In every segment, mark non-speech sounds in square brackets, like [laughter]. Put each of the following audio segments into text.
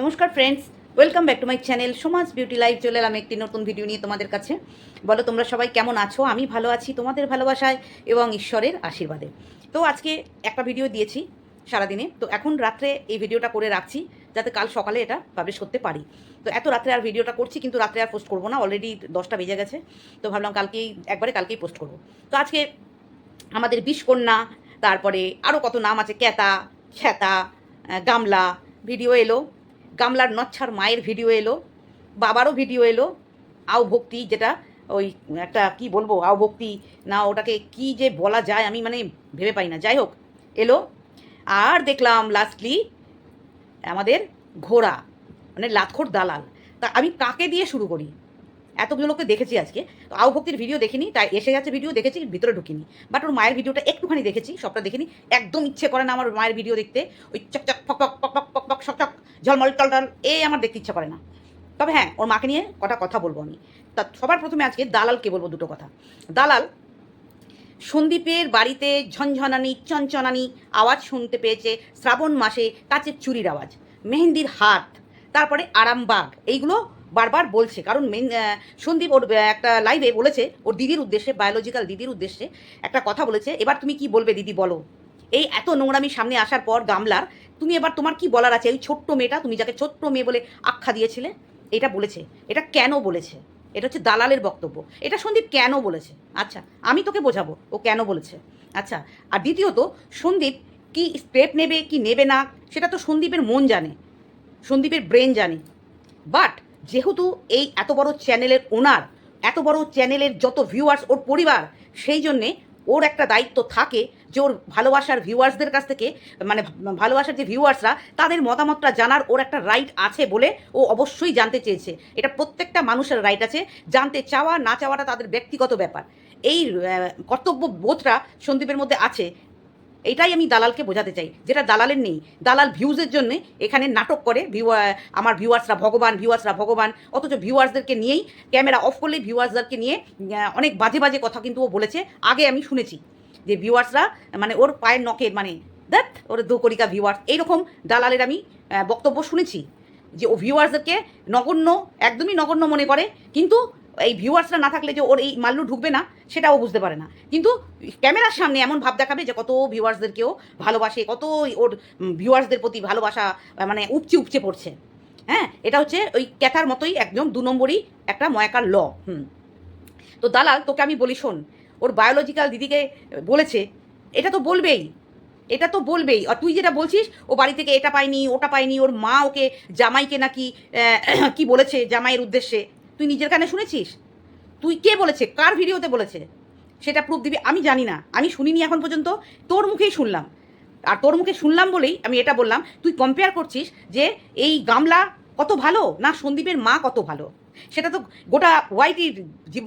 নমস্কার friends welcome back to my channel সমাজ beauty life চলে এলাম একটি নতুন ভিডিও নিয়ে তোমাদের কাছে। বলো তোমরা সবাই কেমন আছো? আমি ভালো আছি তোমাদের ভালোবাসায় এবং ঈশ্বরের আশীর্বাদে। তো আজকে একটা ভিডিও দিয়েছি সারাদিনে। তো এখন রাত্রে এই ভিডিওটা করে রাখছি যাতে কাল সকালে এটা পাবলিশ করতে পারি। তো এত রাত্রে আর ভিডিওটা করছি কিন্তু রাত্রে আর পোস্ট করব না অলরেডি দশটা বেজে গেছে। তো ভাবলাম কালকেই একবারে কালকেই পোস্ট করব। তো আজকে আমাদের বিষকন্যা তারপরে আরও কত নাম আছে ক্যাতা আহ, গামলা ভিডিও এলো। গামলার নচ্ছার মায়ের ভিডিও এলো, বাবারও ভিডিও এলো, আও ভক্তি যেটা ওই একটা কি বলব, আও ভক্তি, না ওটাকে কি যে বলা যায় আমি মানে ভেবে পাই না। যাই হোক, এলো, আর দেখলাম লাস্টলি আমাদের ঘোড়া মানে লাখোর দালাল। তা আমি কাকে দিয়ে শুরু করি? এতগুলোকে দেখেছি আজকে। তো আও ভক্তির ভিডিও দেখিনি, তাই এসে গেছে ভিডিও দেখেছি, ভিতরে ঢুকিনি। বাট ওর মায়ের ভিডিওটা একটুখানি দেখেছি, সবটা দেখিনি। একদম ইচ্ছে করে না আমার মায়ের ভিডিও দেখতে। ওই চকচক, ফক ফক পক পক পক পক সকচক ঝলমল টলটল এই আমার দেখতে ইচ্ছা করে না। তবে হ্যাঁ ওর মাকে নিয়ে কটা কথা বলব আমি। তা সবার প্রথমে আজকে দালালকে বলব দুটো কথা। দালাল, সন্দীপের বাড়িতে ঝনঝনানি চনচনানি আওয়াজ শুনতে পেয়েছে শ্রাবণ মাসে কাচের চুরির আওয়াজ। মেহেন্দির হাত, তারপরে আরামবাগ, এইগুলো বারবার বলছে। কারণ মেন সন্দীপ ওর একটা লাইভে বলেছে, ওর দিদির উদ্দেশ্যে বায়োলজিক্যাল দিদির উদ্দেশ্যে একটা কথা বলেছে। এবার তুমি কি বলবে দিদি বলো। এই এত নোংরামি সামনে আসার পর গামলার, তুমি এবার তোমার কি বলার আছে? ওই ছোট্ট মেয়েটা, তুমি যাকে ছোট্ট মেয়ে বলে আখ্যা দিয়েছিলে, এটা বলেছে। এটা কেন বলেছে? এটা হচ্ছে দালালের বক্তব্য। এটা সন্দীপ কেন বলেছে? আচ্ছা আমি তোকে বোঝাবো, ও কেন বলেছে। আচ্ছা আর দ্বিতীয়ত, সন্দীপ কি স্টেপ নেবে, কি নেবে না, সেটা তো সন্দীপের মন জানে, সন্দীপের ব্রেন জানে। বাট যেহেতু এই এত বড় চ্যানেলের ওনার, এত বড় চ্যানেলের যত ভিউয়ার্স ওর পরিবার, সেই জন্যে ওর একটা দায়িত্ব থাকে যে ওর ভালোবাসার ভিউয়ার্সদের কাছ থেকে মানে ভালোবাসার যে ভিউয়ার্সরা তাদের মতামতটা জানার ওর একটা রাইট আছে বলে ও অবশ্যই জানতে চেয়েছে। এটা প্রত্যেকটা মানুষের রাইট আছে। জানতে চাওয়া, না চাওয়াটা তাদের ব্যক্তিগত ব্যাপার। এই কর্তব্য বোধটা সন্দীপের মধ্যে আছে। এটাই আমি দালালকে বোঝাতে চাই, যেটা দালালের নেই। দালাল ভিউজের জন্য এখানে নাটক করে ভিউ আমার ভিউয়ার্সরা ভগবান ভিউয়ার্সরা ভগবান, অথচ ভিউয়ার্সদেরকে নিয়েই ক্যামেরা অফ করলেই ভিউয়ার্সদেরকে নিয়ে অনেক বাজে বাজে কথা কিন্তু ও বলেছে, আগে আমি শুনেছি যে ভিউয়ার্সরা মানে ওর পায়ের নখের মানে দেখ ওর দোকরিকা ভিউয়ার্স এইরকম দালালের আমি বক্তব্য শুনেছি যে ও ভিউয়ার্সদেরকে নগণ্য, একদমই নগণ্য মনে করে, কিন্তু এই ভিউয়ার্সরা না থাকলে যে ওর এই মাল্লু ঢুকবে না, সেটাও বুঝতে পারে না। কিন্তু ক্যামেরার সামনে এমন ভাব দেখাবে যে কত ভিউয়ার্সদেরকেও ভালোবাসে, কত ওর ভিউয়ার্সদের প্রতি ভালোবাসা মানে উপচে উপচে পড়ছে। হ্যাঁ এটা হচ্ছে ওই ক্যাথার মতোই একদম দু নম্বরই একটা ময়াকার ল, হুম। তো দালাল, তোকে আমি বলি শোন, ওর বায়োলজিক্যাল দিদিকে বলেছে, এটা তো বলবেই, এটা তো বলবেই। আর তুই যেটা বলছিস, ও বাড়ি থেকে এটা পায়নি, ওটা পায়নি, ওর মা ওকে জামাইকে নাকি কি বলেছে জামাইয়ের উদ্দেশ্যে তুই নিজের কানে শুনেছিস? তুই কে বলেছে? কার ভিডিওতে বলেছে? সেটা প্রুফ দিবি, আমি জানি না। আমি শুনিনি এখন পর্যন্ত, তোর মুখেই শুনলাম। আর তোর মুখে শুনলাম বলেই আমি এটা বললাম, তুই কম্পেয়ার করছিস যে এই গামলা কত ভালো না সন্দীপের মা কত ভালো? সেটা তো গোটা ওয়াইটির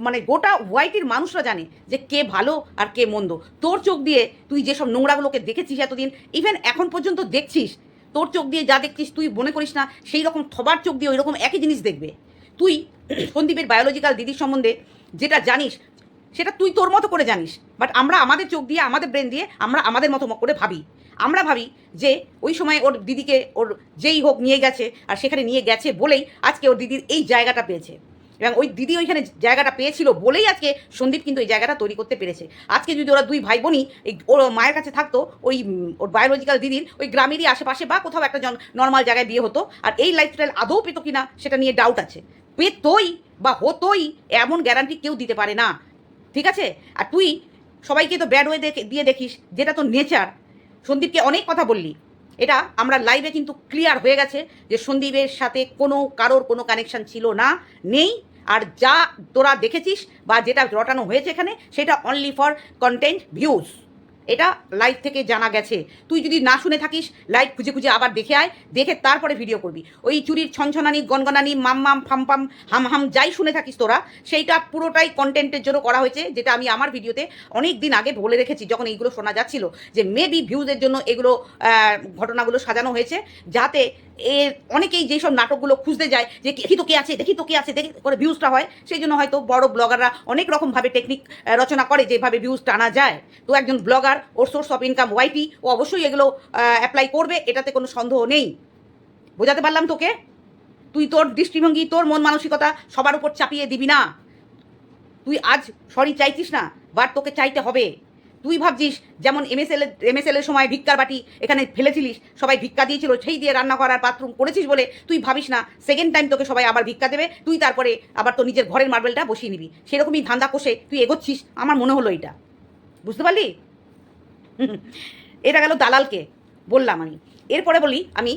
মানে গোটা ওয়াইটির মানুষরা জানে যে কে ভালো আর কে মন্দ। তোর চোখ দিয়ে তুই যেসব নোংরাগুলোকে দেখেছিস এতদিন ইভেন এখন পর্যন্ত দেখছিস, তোর চোখ দিয়ে যা দেখছিস তুই মনে করিস না, সেই রকম থবার চোখ দিয়ে ওই রকম একই জিনিস দেখবে। তুই সন্দীপের বায়োলজিক্যাল দিদির সম্বন্ধে যেটা জানিস, সেটা তুই তোর মতো করে জানিস। বাট আমরা আমাদের চোখ দিয়ে, আমাদের ব্রেন দিয়ে, আমরা আমাদের মতো করে ভাবি। আমরা ভাবি যে, ওই সময় ওর দিদিকে ওর যেই হোক নিয়ে গেছে, আর সেখানে নিয়ে গেছে বলেই আজকে ওর দিদির এই জায়গাটা পেয়েছে। এবং ওই দিদি ওইখানে জায়গাটা পেয়েছিল বলেই আজকে সন্দীপ কিন্তু এই জায়গাটা তৈরি করতে পেরেছে। আজকে যদি ওরা দুই ভাই বোনই এই ওর মায়ের কাছে থাকতো, ওই ওর বায়োলজিক্যাল দিদির, ওই গ্রামেরই আশেপাশে বা কোথাও একটা নর্মাল জায়গায় বিয়ে হতো, আর এই লাইফস্টাইল আদৌ পেতো কিনা, সেটা নিয়ে ডাউট আছে। পেতই বা হতোই এমন গ্যারান্টি কেউ দিতে পারে না। ঠিক আছে? আর তুই সবাইকে তো ব্যাড ওয়ে দিয়ে দেখিস, যেটা তো নেচার সন্দীপকে অনেক কথা বললি। এটা আমরা লাইভে কিন্তু ক্লিয়ার হয়ে গেছে যে সন্দীপের সাথে কোনো কারোর কোনো কানেকশান ছিল না, নেই। আর যা তোরা দেখেছিস বা যেটা রটানো হয়েছে এখানে, সেটা অনলি ফর কন্টেন্ট ভিউজ এটা লাইভ থেকে জানা গেছে। তুই যদি না শুনে থাকিস লাইভ খুঁজে খুঁজে আবার দেখে আয়, দেখে তারপরে ভিডিও করবি। ওই চুরির ছনছনানি, গনগনানি, মাম মাম, ফাম ফাম, হাম হাম, যাই শুনে থাকিস তোরা, সেইটা পুরোটাই কন্টেন্টের জন্য করা হয়েছে, যেটা আমি আমার ভিডিওতে অনেক দিন আগে বলে রেখেছি, যখন এইগুলো শোনা যাচ্ছিল যে মেবি ভিউজের জন্য এগুলো ঘটনাগুলো সাজানো হয়েছে, যাতে এর অনেকেই যেসব নাটকগুলো খুঁজতে যায় যে দেখি তো কে আছে, দেখি তো কে আছে, দেখি করে ভিউজটা হয়, সেই জন্য হয়তো বড় ব্লগাররা অনেক রকমভাবে টেকনিক রচনা করে যেভাবে ভিউজ টানা যায়। তো একজন ব্লগার ওর সোর্স অফ ইনকাম ওয়াইটি ও অবশ্যই এগুলো অ্যাপ্লাই করবে, এটাতে কোনো সন্দেহ নেই। বোঝাতে পারলাম তোকে? তুই তোর দৃষ্টিভঙ্গি, তোর মন মানসিকতা সবার উপর চাপিয়ে দিবি না। তুই আজ সরি চাইছিস না বাট তোকে চাইতে হবে। তুই ভাবছিস, যেমন এমএসএল এমএসএল এর সময় ভিক্ষার বাটি এখানে ফেলেছিলিস, সবাই ভিক্ষা দিয়েছিল, সেই দিয়ে রান্না করার বাথরুম করেছিস বলে তুই ভাবিস না সেকেন্ড টাইম তোকে সবাই আবার ভিক্ষা দেবে, তুই তারপরে আবার তোর নিজের ঘরের মার্বেলটা বসিয়ে নিবি। সেরকমই ধান্দা কষে তুই এগোচ্ছিস, আমার মনে হলো এটা। বুঝতে পারলি? এটা গেল দালালকে, বললাম আমি। এরপরে বলি আমি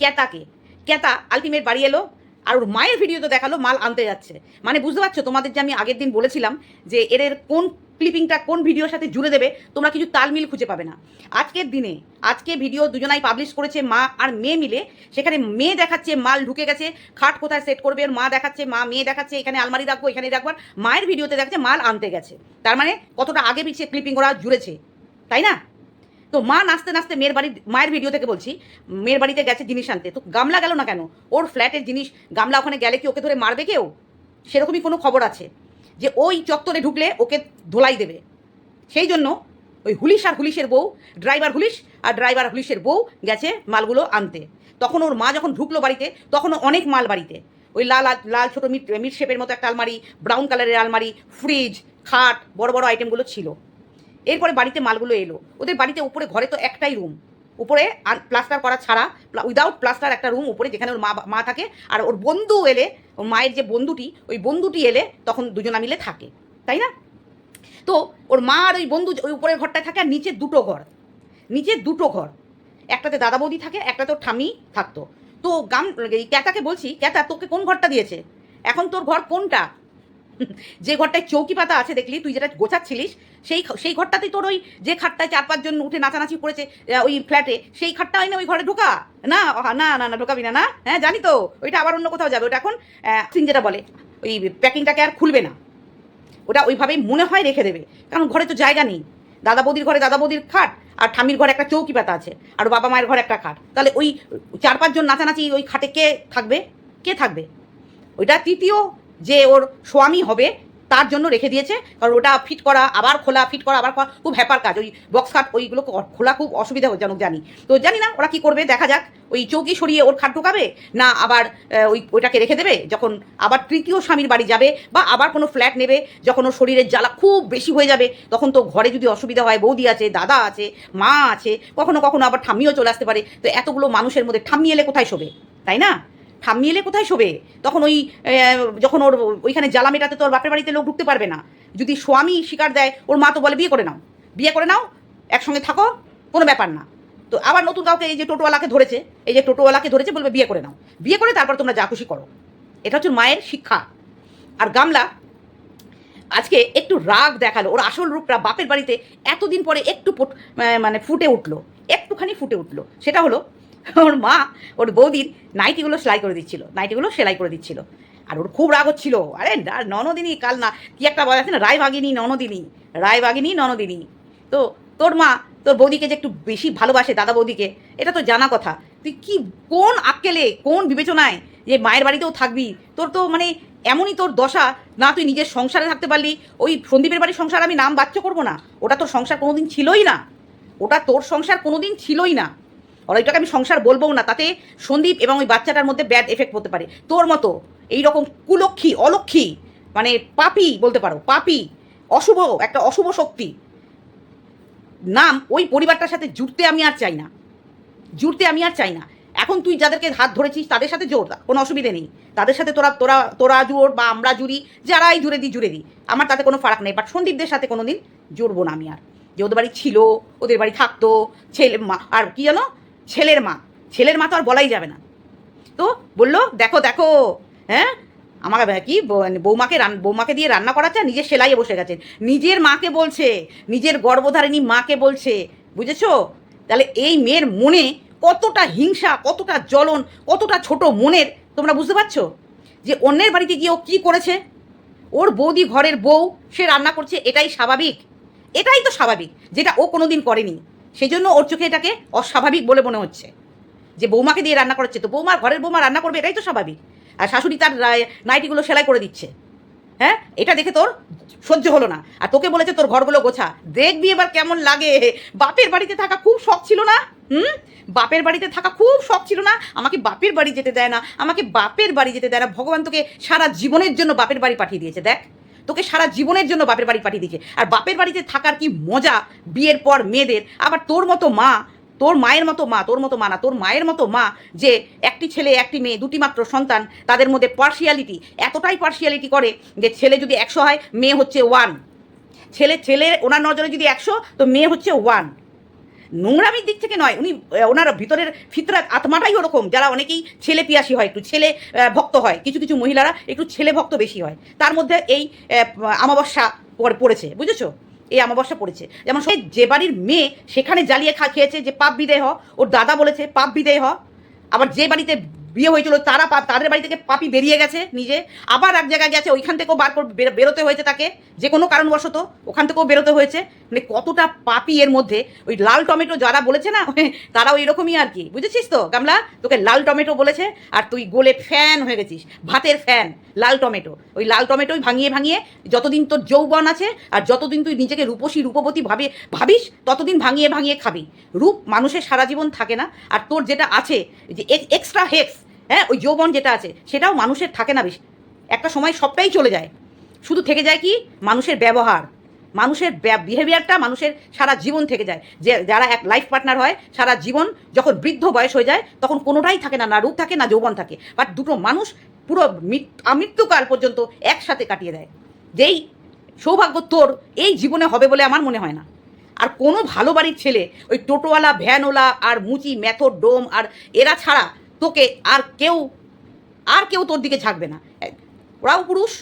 ক্যাতাকে। ক্যাতা আলটিমেট বাড়ি এলো, আর ওর মায়ের ভিডিও তো দেখাল, মাল আনতে যাচ্ছে। মানে বুঝতে পারছ, তোমাদের যে আমি আগের দিন বলেছিলাম যে এর এর কোন ক্লিপিংটা কোন ভিডিওর সাথে জুড়ে দেবে, তোমরা কিছু তালমিল খুঁজে পাবে না। আজকের দিনে, আজকে ভিডিও দুজনাই পাবলিশ করেছে মা আর মেয়ে মিলে। সেখানে মেয়ে দেখাচ্ছে, মাল ঢুকে গেছে, খাট কোথায় সেট করবে মা দেখাচ্ছে, মা, মেয়ে দেখাচ্ছে, এখানে আলমারি রাখব, এখানে রাখবার মায়ের ভিডিওতে দেখাচ্ছে, মাল আনতে গেছে। তার মানে কতটা আগে পিছিয়ে ক্লিপিং ওরা জুড়েছে, তাই না? তো মা নাচতে নাচতে মেয়ের বাড়ির, মায়ের ভিডিও থেকে বলছি, মেয়ের বাড়িতে গেছে জিনিস আনতে। তো গামলা গেল না কেন? ওর ফ্ল্যাটের জিনিস, গামলা ওখানে গেলে কি ওকে ধরে মারবে কেউ? সেরকমই কোনো খবর আছে। যে ওই চত্বরে ঢুকলে ওকে ধোলাই দেবে। সেই জন্য ওই হুলিশ আর হুলিশের বউ, ড্রাইভার হুলিশ আর ড্রাইভার হুলিশের বউ গেছে মালগুলো আনতে। তখন ওর মা যখন ঢুকলো বাড়িতে, তখনও অনেক মাল বাড়িতে। ওই লাল লাল ছোটো মিট মিট শেপের মতো একটা আলমারি, ব্রাউন কালারের আলমারি, ফ্রিজ, খাট, বড় বড় আইটেমগুলো ছিল। এরপরে বাড়িতে মালগুলো এলো। ওদের বাড়িতে উপরে ঘরে তো একটাই রুম। উপরে আর প্লাস্টার করা ছাড়া উইদাউট প্লাস্টার একটা রুম উপরে যেখানে ওর মা মা থাকে। আর ওর বন্ধু এলে ওর মায়ের যে বন্ধুটি, ওই বন্ধুটি এলে তখন দুজনা মিলে থাকে, তাই না? তো ওর মা আর ওই বন্ধু ওই উপরের ঘরটায় থাকে আর নিচে দুটো ঘর, নিচে দুটো ঘর। একটাতে দাদা বৌদি থাকে একটাতে ওর ঠামি থাকতো। তো গাম এই ক্যাতাকে বলছি ক্যাতা তোকে কোন ঘরটা দিয়েছে? এখন তোর ঘর কোনটা? যে ঘরটায় চৌকি পাতা আছে, দেখলি? তুই যেটা গোছাচ্ছিলিস, সেই সেই ঘরটাতেই তোর ওই যে খাটটায় চার পাঁচজন উঠে নাচানাচি করেছে ওই ফ্ল্যাটে, সেই খাটটা হয় না ওই ঘরে ঢোকা? না না না না, ঢোকাবি না না? হ্যাঁ জানি তো, ওইটা আবার অন্য কোথাও যাবে। ওটা এখন সিং যেটা বলে, ওই প্যাকিংটাকে আর খুলবে না। ওটা ওইভাবেই মনে হয় রেখে দেবে। কারণ ঘরে তো জায়গা নেই। দাদা বৌদির ঘরে দাদা বৌদির খাট, আর ঠামির ঘরে একটা চৌকি পাতা আছে, আর বাবা মায়ের ঘরে একটা খাট। তাহলে ওই চার পাঁচজন নাচানাচি ওই খাটে কে থাকবে? কে থাকবে? ওইটা তৃতীয় যে ওর স্বামী হবে, তার জন্য রেখে দিয়েছে। কারণ ওটা ফিট করা, আবার খোলা ফিট করা, আবার খুব হ্যাপার কাজ। ওই বক্স খাট, ওইগুলো খোলা খুব অসুবিধাজনক জানি। তো জানি না ওরা কি করবে, দেখা যাক। ওই চৌকি সরিয়ে ওর খাট ঢোকাবে, না আবার ওই, ওইটাকে রেখে দেবে? যখন আবার তৃতীয় স্বামীর বাড়ি যাবে বা আবার কোনো ফ্ল্যাট নেবে, যখন ওর শরীরের জ্বালা খুব বেশি হয়ে যাবে, তখন তো ঘরে যদি অসুবিধা হয়, বৌদি আছে, দাদা আছে, মা আছে, কখনো কখনো আবার ঠাম্মিও চলে আসতে পারে। তো এতগুলো মানুষের মধ্যে ঠাম্মি এলে কোথায় শোবে? তাই না? ঠাম্মি এলে কোথায় শোবে? তখন ওই যখন ওর ওইখানে জ্বালা মেটাতে তোর বাপের বাড়িতে লোক ঢুকতে পারবে না। যদি স্বামী স্বীকার দেয়, ওর মা তো বলে বিয়ে করে নাও। বিয়ে করে নাও, একসঙ্গে থাকো, কোনো ব্যাপার না। তো আবার নতুন কাউকে এই যে টোটোওয়ালাকে ধরেছে, এই যে টোটোওয়ালাকে ধরেছে, বলবে বিয়ে করে নাও। বিয়ে করে তারপর তোমরা যা খুশি করো। এটা হচ্ছে মায়ের শিক্ষা। আর গামলা, আজকে একটু রাগ দেখাল। ওর আসল রূপটা বাপের বাড়িতে এতদিন পরে একটু মানে ফুটে উঠল। একটুখানি ফুটে উঠল। সেটা হলো ওর মা, ওর বৌদির নাইটিগুলো সেলাই করে দিচ্ছিল, নাইটিগুলো সেলাই করে দিচ্ছিল। আর ওর খুব রাগ হচ্ছিল। আরে ননদিনী, কাল না, কি একটা বলা আছে না রায় বাগিনী ননদিনী রায় বাগিনী ননদিনী। তো তোর মা, তোর বৌদিকে যে একটু বেশি ভালোবাসে, দাদা বৌদিকে, এটা তো জানা কথা। তুই কি, কোন আক্কেলে, কোন বিবেচনায় যে মায়ের বাড়িতেও থাকবি? তোর তো মানে এমনই তোর দশা, না তুই নিজের সংসারে থাকতে পারলি, ওই সন্দীপের বাড়ির সংসার আমি নাম বাচ্চ করব না। ওটা তোর সংসার কোনোদিন ছিলই না। ওটা তোর সংসার কোনোদিন ছিলই না। ওইটাকে আমি সংসার বলবোও না, তাতে সন্দীপ এবং ওই বাচ্চাটার মধ্যে ব্যাড এফেক্ট হতে পারে। তোর মতো এই রকম কুলক্ষী, অলক্ষী মানে পাপি বলতে পারো, পাপি, অশুভ, একটা অশুভ শক্তি, নাম ওই পরিবারটার সাথে জুড়তে আমি আর চাই না। জুড়তে আমি আর চাই না। এখন তুই যাদেরকে হাত ধরেছিস, তাদের সাথে জোর, কোনো অসুবিধে নেই। তাদের সাথে তোরা তোরা তোরা জোর বা আমরা জুড়ি, যারাই জুড়ে দিই জুড়ে দিই। আমার তাতে কোনো ফারাক নেই বাট সন্দীপদের সাথে কোনো দিন জুড়বো না আমি আর। যে ওদের বাড়ি ছিল, ওদের বাড়ি থাকতো, ছেলে, মা, আর কি জানো? ছেলের মা ছেলের মা তো আর বলাই যাবে না। তো বলল, দেখো দেখো হ্যাঁ আমাকে কি বৌ- বৌমাকে রান, বৌমাকে দিয়ে রান্না করাচ্ছে নিজের সেলাইয়ে বসে গেছেন নিজের মাকে বলছে, নিজের গর্ভধারিণী মাকে বলছে, বুঝেছ? তাহলে এই মেয়ের মনে কতটা হিংসা, কতটা জ্বলন, কতটা ছোট মনের, তোমরা বুঝতে পারছ? যে অন্যের বাড়িতে গিয়ে ও কী করেছে? ওর বৌদি ঘরের বউ, সে রান্না করছে, এটাই স্বাভাবিক। এটাই তো স্বাভাবিক, যেটা ও কোনোদিন করেনি। সেই জন্য ওর চোখে এটাকে অস্বাভাবিক বলে মনে হচ্ছে। যে বৌমাকে দিয়ে রান্না করাচ্ছে তো বৌমার ঘরের বৌমা রান্না করবে, এটাই তো স্বাভাবিক। আর শাশুড়ি তার নাইটিগুলো সেলাই করে দিচ্ছে। হ্যাঁ? এটা দেখে তোর সহ্য হলো না। আর তোকে বলেছে তোর ঘরগুলো গোছা। দেখবি এবার কেমন লাগে। বাপের বাড়িতে থাকা খুব শখ ছিল না? হুম? বাপের বাড়িতে থাকা খুব শখ ছিল না? আমাকে বাপের বাড়ি যেতে দেয় না। আমাকে বাপের বাড়ি যেতে দেয় না। ভগবান তোকে সারা জীবনের জন্য বাপের বাড়ি পাঠিয়ে দিয়েছে। দেখ। তোকে সারা জীবনের জন্য বাপের বাড়ি পাঠিয়ে দিয়েছে। আর বাপের বাড়িতে থাকার কি মজা? বিয়ের পর মেয়েদের। আবার তোর মতো মা, তোর মায়ের মতো মা, তোর মতো মা না, তোর মায়ের মতো মা যে একটি ছেলে, একটি মেয়ে, দুটি মাত্র সন্তান, তাদের মধ্যে পার্সিয়ালিটি এতটাই পার্সিয়ালিটি করে যে ছেলে যদি একশো হয়, মেয়ে হচ্ছে ওয়ান ছেলে ছেলে, ওনার নজরে যদি একশো, তো মেয়ে হচ্ছে ওয়ান নোংরামির দিক থেকে নয়, উনি ওনার ভিতরের ফিতরাত আত্মাটাই ওরকম, যারা অনেকেই ছেলে পিয়াসী হয়, একটু ছেলে ভক্ত হয়, কিছু কিছু মহিলারা একটু ছেলে ভক্ত বেশি হয়। তার মধ্যে এই আমাবস্যা পড়েছে, বুঝেছ? এই আমাবস্যা পড়েছে। যেমন সে যে বাড়ির মেয়ে সেখানে জ্বালিয়ে খা, খেয়েছে যে পাপ বিদেয় হ ওর দাদা বলেছে পাপ বিদেয় হ আবার যে বাড়িতে বিয়ে হয়েছিল তারা পাপ তাদের বাড়ি থেকে পাপি বেরিয়ে গেছে নিজে, আবার এক জায়গায় গেছে, ওইখান থেকেও বার, বেরোতে হয়েছে তাকে। যে কোনো কারণবশত ওখান থেকেও বেরোতে হয়েছে। মানে কতটা পাপি এর মধ্যে। ওই লাল টমেটো যারা বলেছে না [laughs] তারা ওই রকমই আর কি। বুঝেছিস তো, গামলা? তোকে লাল টমেটো বলেছে, আর তুই গোলে ফ্যান হয়ে গেছিস, ভাতের ফ্যান, লাল টমেটো। ওই লাল টমেটোই ভাঙিয়ে ভাঙিয়ে যতদিন তোর যৌবন আছে, আর যতদিন তুই নিজেকে রূপসী রূপবতী ভাবে, ভাবিস, ততদিন ভাঙিয়ে ভাঙিয়ে খাবি। রূপ মানুষের সারা জীবন থাকে না, আর তোর যেটা আছে যে এক্সট্রা হেক্স হ্যাঁ ওই যৌবন যেটা আছে, সেটাও মানুষের থাকে না বেশি। একটা সময় সবটাই চলে যায়। শুধু থেকে যায় কি? মানুষের ব্যবহার। মানুষের বিহেভিয়ারটা মানুষের সারা জীবন থেকে যায়। যে যারা এক লাইফ পার্টনার হয়, সারা জীবন যখন বৃদ্ধ বয়স হয়ে যায়, তখন কোনোটাই থাকে না না রূপ থাকে, না যৌবন থাকে। বাট দুটো মানুষ পুরো মৃত্যুকাল পর্যন্ত একসাথে কাটিয়ে দেয়। যেই সৌভাগ্য তোর, এই জীবনে হবে বলে আমার মনে হয় না। আর কোনো ভালো বাড়ির ছেলে, ওই টোটোওয়ালা, ভ্যানওয়ালা আর মুচি ম্যাথর ডোম আর এরা ছাড়া তোকে আর কেউ আর কেউ তোর দিকে ঝাঁকবে না। ওরাও পুরুষ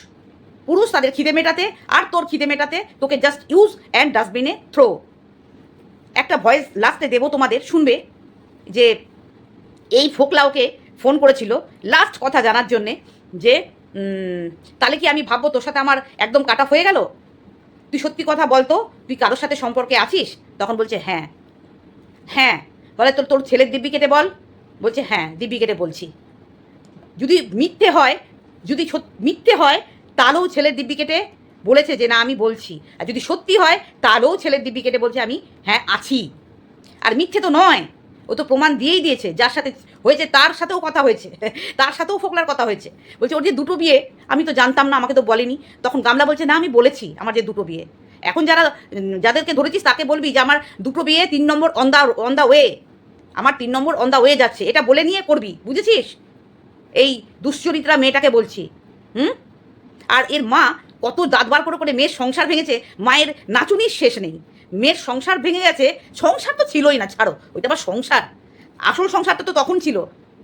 পুরুষ তাদের খিদে মেটাতে আর তোর খিদে মেটাতে তোকে জাস্ট ইউজ অ্যান্ড ডাস্টবিনে থ্রো একটা ভয়েস লাস্টে দেবো তোমাদের, শুনবে? যে এই ফোকলা ওকে ফোন করেছিল লাস্ট কথা জানার জন্যে যে তাহলে কি আমি ভাববো তোর সাথে আমার একদম কাটা হয়ে গেল? তুই সত্যি কথা বলতো? তুই কারোর সাথে সম্পর্কে আছিস? তখন বলছে হ্যাঁ। হ্যাঁ। বলে তোর তোর ছেলের দিব্যি কেটে বল। বলছে হ্যাঁ দিব্যি কেটে বলছি। যদি মিথ্যে হয়, যদি মিথ্যে হয় তাহলেও ছেলের দিব্যি কেটে বলেছে যে, না, আমি বলছি। আর যদি সত্যি হয় তাহলেও ছেলের দিব্যি কেটে বলছে, আমি হ্যাঁ আছি। আর মিথ্যে তো নয়, ও তো প্রমাণ দিয়েই দিয়েছে, যার সাথে হয়েছে, তার সাথেও কথা হয়েছে, [laughs] তার সাথেও ফোকলার কথা হয়েছে। বলছে, ওর যে দুটো বিয়ে, আমি তো জানতাম না, আমাকে তো বলেনি। তখন গামলা বলছে, না, আমি বলেছি আমার যে দুটো বিয়ে। এখন যারা, যাদেরকে ধরেছিস, তাকে বলবি যে, আমার দুটো বিয়ে তিন নম্বর on the on the way আমার তিন নম্বর অন দা ওয়ে যাচ্ছে, এটা বলে নিয়ে করবি, বুঝেছিস? এই দুশ্চরিত্রা মেয়েটাকে বলছি, হুম? আর এর মা কত দাঁতবার করে করে মেয়ের সংসার ভেঙেছে, মায়ের নাচুনির শেষ নেই। মেয়ের সংসার ভেঙে গেছে, সংসার তো ছিলই না, ছাড়ো, ওইটা আবার সংসার। আসল সংসারটা তো তখন ছিল,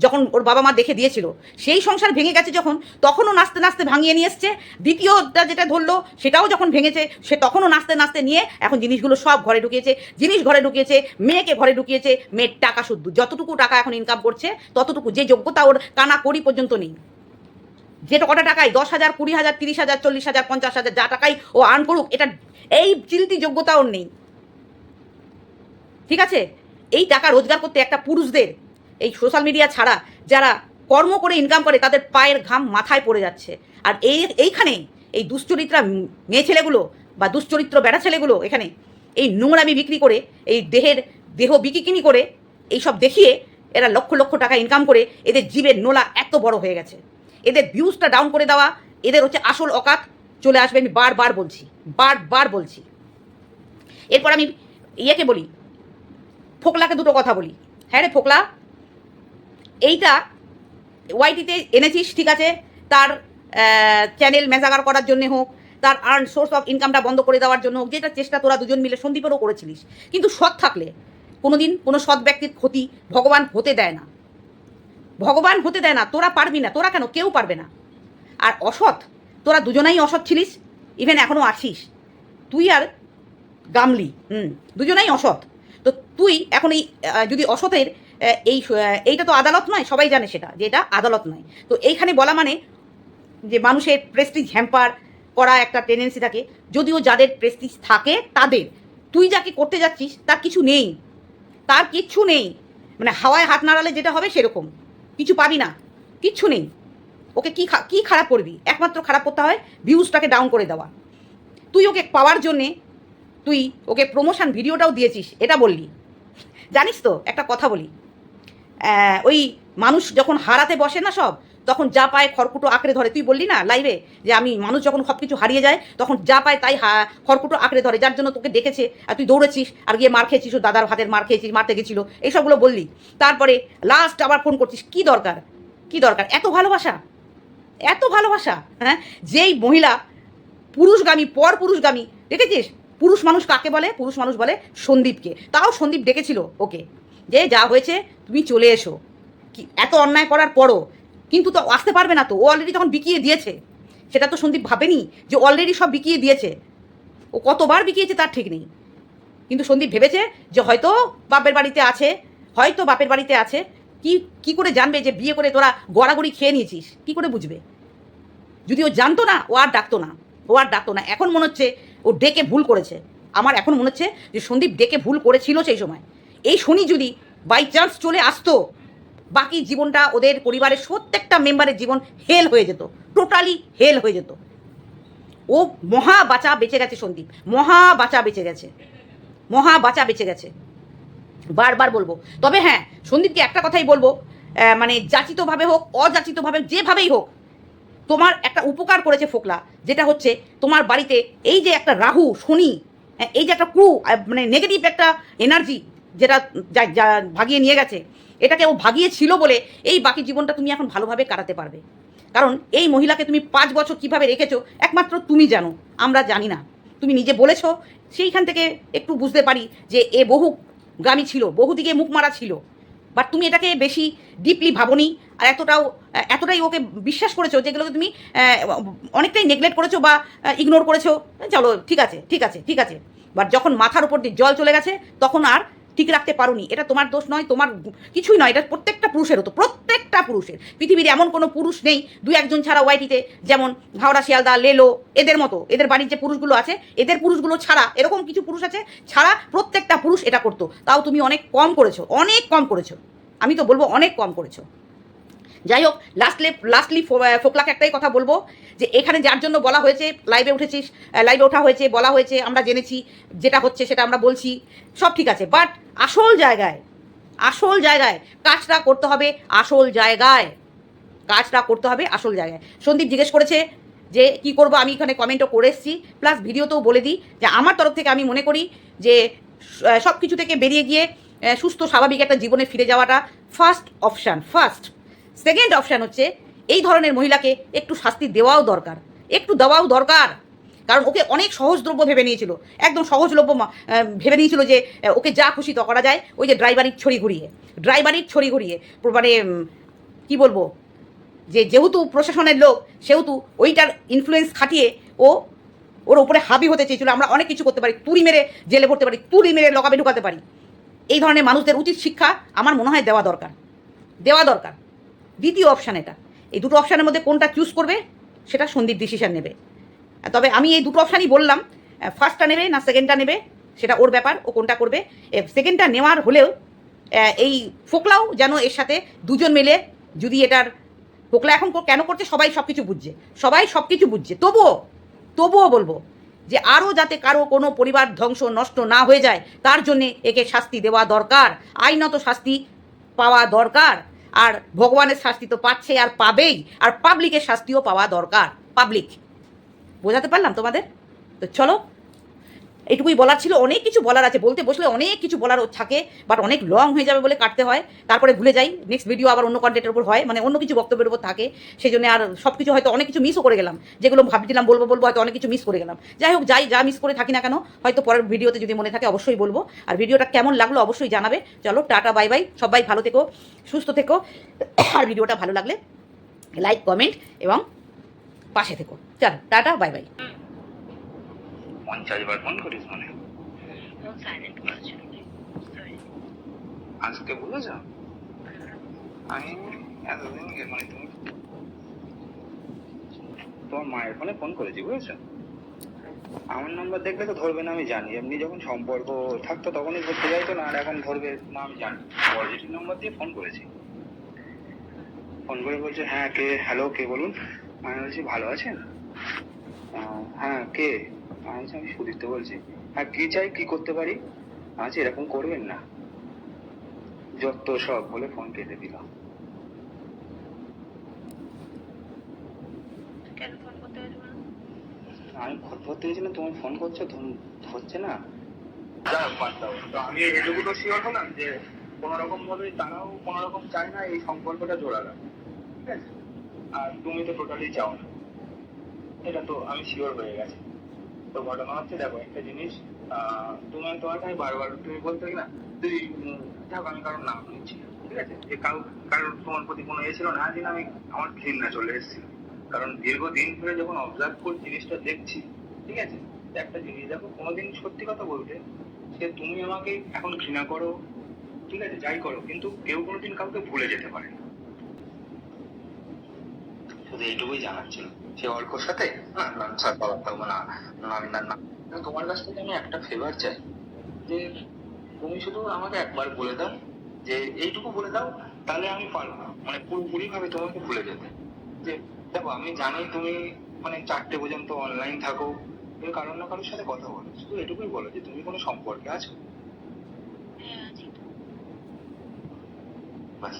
যখন ওর বাবা মা দেখে দিয়েছিল। সেই সংসার ভেঙে গেছে যখন, তখনও নাচতে নাচতে ভাঙিয়ে নিয়ে এসছে। দ্বিতীয়টা যেটা ধরলো, সেটাও যখন ভেঙেছে, সে তখনও নাচতে নাচতে নিয়ে এখন জিনিসগুলো সব ঘরে ঢুকিয়েছে, জিনিস ঘরে ঢুকিয়েছে, মেয়েকে ঘরে ঢুকিয়েছে, মেয়ের টাকা শুদ্ধ। যতটুকু টাকা এখন ইনকাম করছে, ততটুকু যে যোগ্যতা ওর কানা করি পর্যন্ত নেই। যেটা কটা টাকায় দশ হাজার, কুড়ি হাজার, তিরিশ হাজার, চল্লিশ হাজার, পঞ্চাশ হাজার, যা টাকাই ও আর্ন করুক, এটা এই চিলতি যোগ্যতা ওর নেই। ঠিক আছে? এই টাকা রোজগার করতে একটা পুরুষদের, এই সোশ্যাল মিডিয়া ছাড়া যারা কর্ম করে ইনকাম করে, তাদের পায়ের ঘাম মাথায় পড়ে যাচ্ছে। আর এই, এইখানে এই দুশ্চরিত্রা মেয়ে ছেলেগুলো বা দুশ্চরিত্র বেড়া ছেলেগুলো এখানে এই নোংরামি বিক্রি করে, এই দেহের দেহ বিকিকিনি করে, এইসব দেখিয়ে এরা লক্ষ লক্ষ টাকা ইনকাম করে, এদের জীবের নোলা এত বড় হয়ে গেছে। এদের ভিউজটা ডাউন করে দেওয়া, এদের হচ্ছে আসল অকাত। চলে আসবে, আমি বারবার বলছি বারবার বলছি। এরপর আমি ইয়েকে বলি, ফোকলাকে দুটো কথা বলি। হ্যাঁ রে ফোকলা, এইটা ওয়াইটিতে এনেছিস, ঠিক আছে? তার চ্যানেল মেজাগার করার জন্যে হোক, তার আর্ন সোর্স অফ ইনকামটা বন্ধ করে দেওয়ার জন্য হোক, যেটা চেষ্টা তোরা দুজন মিলে সন্দীপেরও করেছিলিস। কিন্তু সৎ থাকলে কোনো দিন কোনো সৎ ব্যক্তির ক্ষতি ভগবান হতে দেয় না। ভগবান হতে দেয় না, তোরা পারবি না, তোরা কেন, কেউ পারবে না। আর অসৎ, তোরা দুজনাই অসৎ ছিলিস ইভেন এখনও আছিস তুই আর গামলি, হুম, দুজনাই অসৎ। তো তুই এখন এই যদি অসতের এই এইটা তো আদালত নয়, সবাই জানে সেটা, যে এটা আদালত নয়। তো এইখানে বলা মানে যে মানুষের প্রেস্টিজ হ্যাম্পার করা একটা টেন্ডেন্সি থাকে, যদিও যাদের প্রেস্টিজ থাকে তাদের। তুই যাকে করতে যাচ্ছিস, তার কিছু নেই, তার কিচ্ছু নেই। মানে হাওয়ায় হাত নাড়ালে যেটা হবে সেরকম। কিছু পাবি না। কিচ্ছু নেই। ওকে কি কী খারাপ করবি? একমাত্র খারাপ করতে হয় ভিউজটাকে ডাউন করে দেওয়া। তুই ওকে পাওয়ার জন্যে তুই ওকে প্রমোশন ভিডিওটাও দিয়েছিস, এটা বললি। জানিস তো, একটা কথা বলি। ওই মানুষ যখন হারাতে বসে না সব তখন যা পায় খড়কুটো আঁকড়ে ধরে। তুই বললি না লাইভে যে আমি মানুষ যখন সব কিছু হারিয়ে যায়, তখন যা পায় তাই খড়কুটো আঁকড়ে ধরে, যার জন্য তোকে ডেকেছে আর তুই দৌড়েছিস আর গিয়ে মার খেয়েছিস দাদার হাতের মার খেয়েছিস, মারতে গেছিল। এইসবগুলো বললি। তারপরে লাস্ট আবার ফোন করছিস, কি দরকার? কি দরকার? এত ভালোবাসা। এত ভালোবাসা হ্যাঁ? যেই মহিলা পুরুষগামী, পর পুরুষগামী, দেখেছিস? পুরুষ মানুষ কাকে বলে? পুরুষ মানুষ বলে সন্দীপকে। তাও সন্দীপ ডেকেছিল ওকে। যে যা হয়েছে, তুমি চলে এসো। কি এত অন্যায় করার পরও কিন্তু তো আসতে পারবে না তো। ও অলরেডি তখন বিকিয়ে দিয়েছে, সেটা তো সন্দীপ ভাবেনি যে অলরেডি সব বিকিয়ে দিয়েছে। ও কতবার বিকিয়েছে তার ঠিক নেই। কিন্তু সন্দীপ ভেবেছে যে হয়তো বাপের বাড়িতে আছে, হয়তো বাপের বাড়িতে আছে। কি কি করে জানবে যে বিয়ে করে তোরা গড়াগড়ি খেয়ে নিয়েছিস? কি করে বুঝবে? যদি ও জানতো না, ও আর ডাকতো না। ও আর ডাকতো না। এখন মনে হচ্ছে ও ডেকে ভুল করেছে। আমার এখন মনে হচ্ছে যে সন্দীপ ডেকে ভুল করেছিল সেই সময়। এই শনি যদি বাই চান্স চলে আসতো বাকি জীবনটা ওদের পরিবারের প্রত্যেকটা মেম্বারের জীবন হেল হয়ে যেত টোটালি হেল হয়ে যেত। ও মহা বাঁচা বেঁচে গেছে সন্দীপ, মহা বাঁচা বেঁচে গেছে, মহা বাঁচা বেঁচে গেছে। বারবার বলব, তবে হ্যাঁ সন্দীপকে একটা কথাই বলব মানে যাচিতভাবে হোক, অযাচিতভাবে যেভাবেই হোক, তোমার একটা উপকার করেছে ফোকলা, যেটা হচ্ছে তোমার বাড়িতে এই যে একটা রাহু, শনি এই যে একটা ক্রু মানে নেগেটিভ একটা এনার্জি যেটা ভাগিয়ে নিয়ে গেছে এটাকে ও ভাগিয়ে ছিল বলে এই বাকি জীবনটা তুমি এখন ভালোভাবে কাটাতে পারবে। কারণ এই মহিলাকে তুমি পাঁচ বছর কীভাবে রেখেছো, একমাত্র তুমি জানো, আমরা জানি না। তুমি নিজে বলেছ, সেইখান থেকে একটু বুঝতে পারি যে এ বহু গ্রামী ছিল, বহুদিকে মুখ মারা ছিল। বাট তুমি এটাকে বেশি ডিপলি ভাবনি, আর এতটাও, এতটাই ওকে বিশ্বাস করেছ যেগুলোকে তুমি অনেকটাই নেগলেক্ট করেছ বা ইগনোর করেছ। চলো, ঠিক আছে ঠিক আছে ঠিক আছে। বাট যখন মাথার উপর দিয়ে জল চলে গেছে, তখন আর ঠিক রাখতে পারোনি। এটা তোমার দোষ নয়, তোমার কিছুই নয়, এটা প্রত্যেকটা পুরুষের হতো, প্রত্যেকটা পুরুষের। পৃথিবীর এমন কোনো পুরুষ নেই, দু একজন ছাড়া ওয়াইটিতে, যেমন হাওড়া, শিয়ালদা, লেলো, এদের মতো, এদের বাড়ির যে পুরুষগুলো আছে, এদের পুরুষগুলো ছাড়া, এরকম কিছু পুরুষ আছে, ছাড়া প্রত্যেকটা পুরুষ এটা করতো। তাও তুমি অনেক কম করেছ, অনেক কম করেছ। আমি তো বলব অনেক কম করেছ। যাই হোক লাস্টলি লাস্টলি ফোকলাকে একটাই কথা বলব, যে এখানে যার জন্য বলা হয়েছে লাইভে উঠেছিস লাইভে ওঠা হয়েছে, বলা হয়েছে, আমরা জেনেছি, যেটা হচ্ছে সেটা আমরা বলছি, সব ঠিক আছে বাট আসল জায়গায় আসল জায়গায় কাজটা করতে হবে আসল জায়গায়। কাজটা করতে হবে আসল জায়গায়। সন্দীপ জিজ্ঞেস করেছে যে, কি করব? আমি এখানে কমেন্টও করে এসেছি। প্লাস ভিডিওতেও বলে দিই যে, আমার তরফ থেকে আমি মনে করি যে সব কিছু থেকে বেরিয়ে গিয়ে সুস্থ, স্বাভাবিক একটা জীবনে ফিরে যাওয়াটা first option first second option হচ্ছে, এই ধরনের মহিলাকে একটু শাস্তি দেওয়াও দরকার। একটু দেওয়াও দরকার। কারণ ওকে অনেক সহজদ্রব্য ভেবে নিয়েছিল। একদম সহজলভ্য ভেবে নিয়েছিল যে ওকে যা খুশি তা করা যায়। ওই যে ড্রাইভারির ছড়ি ঘুরিয়ে। ড্রাইভারির ছড়ি ঘুরিয়ে। মানে কি বলব? যে যেহেতু প্রশাসনের লোক, সেহেতু ওইটার ইনফ্লুয়েন্স খাটিয়ে ও ওর উপরে হাবি হতে চেয়েছিল। আমরা অনেক কিছু করতে পারি। তুড়ি মেরে জেলে পড়তে পারি। তুড়ি মেরে লকাবে ঢুকাতে পারি। এই ধরনের মানুষদের উচিত শিক্ষা আমার মনে হয় দেওয়া দরকার। দেওয়া দরকার। দ্বিতীয় অপশান এটা। এই দুটো অপশানের মধ্যে কোনটা চুজ করবে, সেটা সন্দীপ ডিসিশন নেবে। তবে আমি এই দুটো অপশানই বললাম। ফার্স্টটা নেবে না সেকেন্ডটা নেবে? সেটা ওর ব্যাপার, ও কোনটা করবে? সেকেন্ডটা নেওয়ার হলেও এই ফোকলাও যেন এর সাথে দুজন মিলে যদি এটার ফোকলা এখন কেন করছে, সবাই সব কিছু বুঝছে। সবাই সব কিছু বুঝছে। তবুও তবুও বলব যে আরও যাতে কারও কোনো পরিবার ধ্বংস নষ্ট না হয়ে যায়, তার জন্যে একে শাস্তি দেওয়া দরকার। আইনত শাস্তি পাওয়া দরকার। আর ভগবানের শাস্তি তো পাচ্ছে আর পাবেই। আর পাবলিকের শাস্তিও পাওয়া দরকার। পাবলিক বোঝাতে পারলাম তোমাদের? তো চলো এটুকুই বলার ছিল। অনেক কিছু বলার আছে, বলতে বসলে অনেক কিছু বলার থাকে বাট অনেক লং হয়ে যাবে বলে কাটতে হয়। তারপরে ভুলে যাই নেক্সট ভিডিও আবার অন্য কন্টেন্টের উপর হয় মানে অন্য কিছু বক্তব্যের উপর থাকে। সেই জন্য আর সব কিছু হয়তো অনেক কিছু মিসও করে গেলাম। যেগুলো ভাবছিলাম, বলব বলব, হয়তো অনেক কিছু মিস করে গেলাম। যাই হোক, যাই, যা মিস করে থাকি না কেন, হয়তো পরের ভিডিওতে যদি মনে থাকে অবশ্যই বলব। আর ভিডিওটা কেমন লাগল অবশ্যই জানাবে। চলো, টাটা বাই বাই সবাই ভালো থেকো, সুস্থ থেকো। আর ভিডিওটা ভালো লাগলে লাইক কমেন্ট এবং পাশে থেকো। চলো টাটা বাই বাই। পঞ্চাশ বার ফোন করিস মানে? আজকে বলেছ? আমি এতদিন মানে তুমি তোমার মায়ের ফোনে ফোন করেছি বুঝেছ? আমার নাম্বার দেখলে তো ধরবে না আমি জানি। এমনি যখন সম্পর্ক থাকতো তখনই ধরতে যাইতো না আর এখন ধরবে না আমি জানি। পজিটিভ নাম্বার দিয়ে ফোন করেছি। ফোন করে বলছে হ্যাঁ কে? হ্যালো কে বলুন? আমি বলছি ভালো আছেন? আহ, হ্যাঁ কে? আমি বলছি আমি সুদীপ্ত বলছি। হ্যাঁ কি চাই কি করতে পারি? আচ্ছা এরকম করবেন না। যত সব বলে ফোন কেটে দিলাম কেন ফোন করতে পারব না আমি তুমি ফোন করছ ধরছে না। যা বাদ দাও। তো আমি এটুকু তো শিওর হলাম যে কোনো রকম ভাবে তারাও কোনো রকম চায় না এই সম্পর্কটা আছে আর তুমি তো টোটালি চাও না। এটা তো আমি শিওর হয়ে গেছি। তো ঘটনা হচ্ছে দেখো একটা জিনিস আহ, তুমি তোমাকে আমি বারবার তুমি বলতে না তুই দেখো আমি কারোর নাম নিচ্ছি ঠিক আছে? যে কারও কারোর তোমার প্রতি কোনো ইয়ে ছিল না দিন আমি আমার ঘৃণা চলে এসেছিল কারণ দীর্ঘদিন ধরে যখন অবজার্ভ করে জিনিসটা দেখছি ঠিক আছে? একটা জিনিস দেখো কোনোদিন সত্যি কথা বলতে সে তুমি আমাকে এখন ঘৃণা করো ঠিক আছে? যাই করো কিন্তু কেউ কোনোদিন কাউকে ভুলে যেতে পারে না। শুধু এইটুকুই জানার ছিল। সে অল্পর সাথে না না স্যার বাবা থাকব না না আমি না তোমার কাছ থেকে আমি একটা ফেভার চাই যে তুমি শুধু আমাকে একবার বলে দাও যে এইটুকু বলে দাও তাহলে আমি পারব মানে পুরোপুরি ভাবে তোমাকে ভুলে যেতে। যে দেখো আমি জানি তুমি মানে চারটে পর্যন্ত অনলাইন থাকো তুমি কারোর না কারোর সাথে কথা বলো শুধু এটুকুই বলো যে তুমি কোনো সম্পর্কে আছো। হ্যাঁ বাস।